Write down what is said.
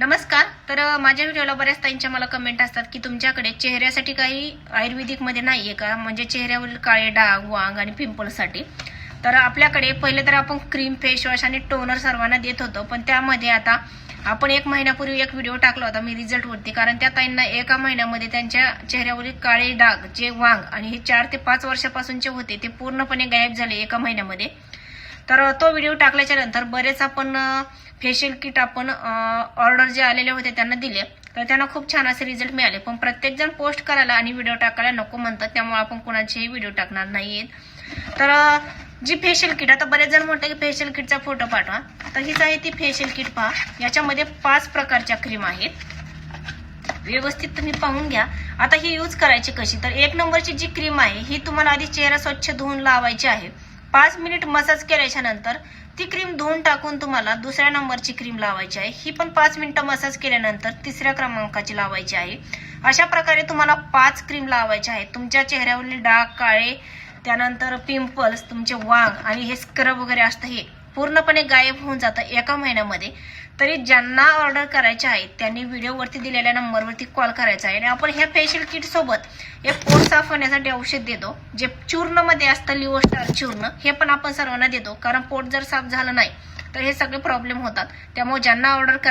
नमस्कार. तर माझ्या व्हिडिओला बऱ्याच ताईंच्या मला कमेंट असतात की तुमच्याकडे चेहऱ्यासाठी काही आयुर्वेदिकमध्ये नाही आहे का? म्हणजे चेहऱ्यावरील काळे डाग वांग आणि पिंपलसाठी तर आपल्याकडे पहिले तर आपण क्रीम फेस वॉश आणि टोनर सर्वांना देत होतो. पण त्यामध्ये आता आपण एक महिन्यापूर्वी एक व्हिडिओ टाकला होता मी रिझल्टवरती कारण त्या ताईंना एका महिन्यामध्ये त्यांच्या चेहऱ्यावरील काळे डाग जे वांग आणि हे चार ते पाच वर्षापासूनचे होते ते पूर्णपणे गायब झाले एका महिन्यामध्ये. तर तो व्हिडिओ टाकल्याच्या नंतर बरेच आपण फेशियल किट आपण ऑर्डर जे आलेले होते त्यांना दिले. तर त्यांना खूप छान असे रिझल्ट मिळाले. पण प्रत्येक जण पोस्ट करायला आणि व्हिडिओ टाकायला नको म्हणतात. त्यामुळे आपण कोणाचेही व्हिडिओ टाकणार नाहीयेत. तर जी फेशियल किट आता बरेच जण म्हणतात की फेशियल किटचा फोटो पाठवा. तर हीच आहे ती फेशियल किट पहा. याच्यामध्ये पाच प्रकारच्या क्रीम आहेत. व्यवस्थित तुम्ही पाहून घ्या. आता ही यूज करायची कशी? तर एक नंबरची जी क्रीम आहे ही तुम्हाला आधी चेहरा स्वच्छ धुवून लावायची आहे. पाच मिनिट मसाज केल्याच्यानंतर ती क्रीम धुवून टाकून तुम्हाला दुसऱ्या नंबरची क्रीम लावायची आहे. ही पण पाच मिनिटं मसाज केल्यानंतर तिसऱ्या क्रमांकाची लावायची आहे. अशा प्रकारे तुम्हाला पाच क्रीम लावायच्या आहेत. तुमच्या चेहऱ्यावरील डाग काळे त्यानंतर पिंपल्स तुमचे वांग आणि हे स्क्रब वगैरे असतं हे पूर्णपणे गायब होऊन जातं एका महिन्यामध्ये. तरी ज्यांना ऑर्डर करायचे आहे त्यांनी व्हिडिओवरती दिलेल्या नंबरवरती कॉल करायचा आहे. आणि आपण ह्या फेशियल किट सोबत हे पोट साफ होण्यासाठी औषध देतो जे चूर्णमध्ये असतं लिओस्टार चूर्ण हे पण आपण सर्वांना देतो. कारण पोट जर साफ झालं नाही तर हे सगळे प्रॉब्लेम होतात. त्यामुळे ज्यांना ऑर्डर करायचं